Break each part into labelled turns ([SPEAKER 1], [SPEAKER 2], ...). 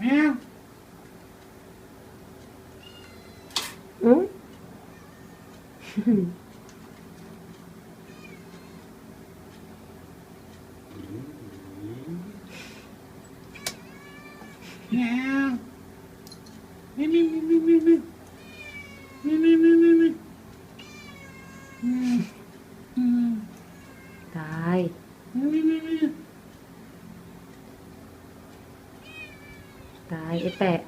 [SPEAKER 1] แมว
[SPEAKER 2] อืม
[SPEAKER 1] แมวนี่นี่นี่นี่นี่นี่นี่นี่นี่นี่นี่อืมอืม
[SPEAKER 2] ตาย
[SPEAKER 1] นี่นี่นี่
[SPEAKER 2] ตายไอ้แปะ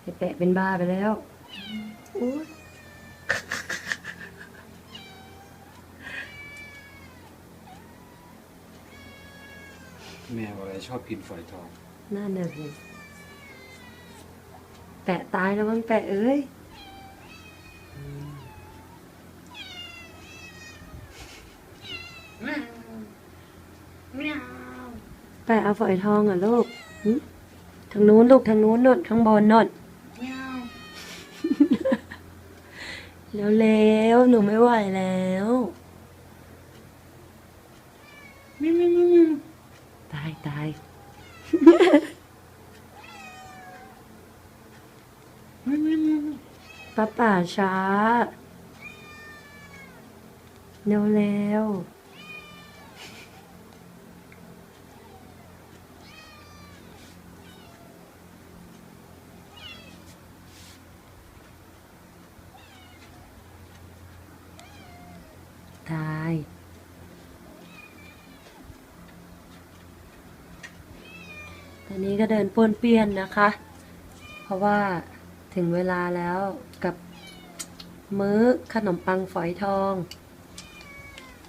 [SPEAKER 2] ไอ้แปะเป็นบ้าไปแล้วโอ้ย
[SPEAKER 1] แมวอะไรชอบกินฝอยทอง
[SPEAKER 2] นั่นน่ะสิแปะตายแล้วมั้งแปะเอ้ย
[SPEAKER 1] แมวแมว
[SPEAKER 2] แปะเอาฝอยทองเหรอะลูกหึ ทางนู้นลูกทางนู้นนนข้างบนนน
[SPEAKER 1] แมว
[SPEAKER 2] เร็วๆหนูไม่ไหวแล้ว
[SPEAKER 1] นี่นี่นี่นี่
[SPEAKER 2] ตายตาย
[SPEAKER 1] นี่นี่นี่
[SPEAKER 2] ป้าป่าช้าเร็วเร็ว อนนี้ก็เดินป้วนเปี้ยนนะคะ เพราะว่าถึงเวลาแล้วกับมื้อขนมปังฝอยทอง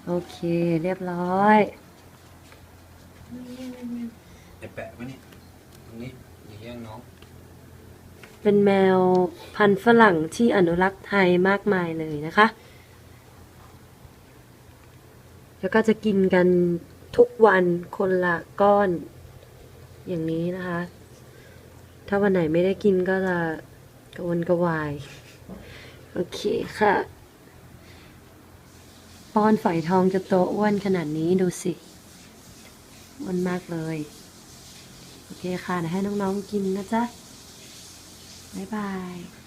[SPEAKER 2] โอเคเรียบร้อย
[SPEAKER 1] ไอแปะมานี่ตรงนี้อย่าแย่งน้อง
[SPEAKER 2] เป็นแมวพันธุ์ฝรั่งที่อนุรักษ์ไทยมากมายเลยนะคะ แล้วก็จะกินกันทุกวันคนละก้อน อย่างนี้นะคะ ถ้าวันไหนไม่ได้กินก็จะกระวนกระวาย โอเคค่ะ ป้อนฝอยทองจะโตอ้วนขนาดนี้ดูสิอ้วนมากเลย โอเคค่ะเดี๋ยวให้น้องๆกินนะจ๊ะ บ๊ายบาย